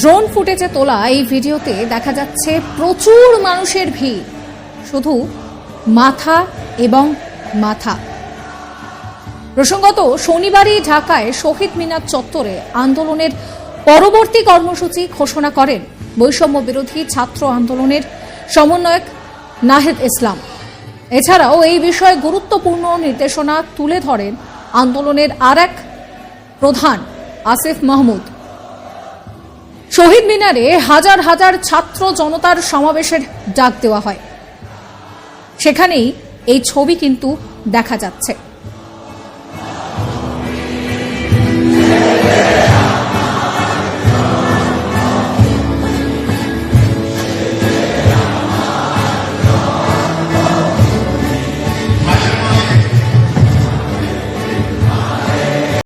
Drone ফুটেজে তোলা এই ভিডিওতে দেখা যাচ্ছে প্রচুর মানুষের ভিড়। শুধু মাথা এবং মাথা। প্রসঙ্গত, শনিবারই ঢাকায় শহীদ মিনার চত্বরে আন্দোলনের পরবর্তী কর্মসূচি ঘোষণা করেন বৈষম্য বিরোধী ছাত্র আন্দোলনের সমন্বয়ক নাহিদ ইসলাম। এছাড়াও এই বিষয়ে গুরুত্বপূর্ণ নির্দেশনা তুলে ধরেন আন্দোলনের আর এক প্রধান আসিফ মাহমুদ। শহীদ মিনারে হাজার হাজার ছাত্র জনতার সমাবেশের ডাক দেওয়া হয়। সেখানেই এই ছবি কিন্তু দেখা যাচ্ছে।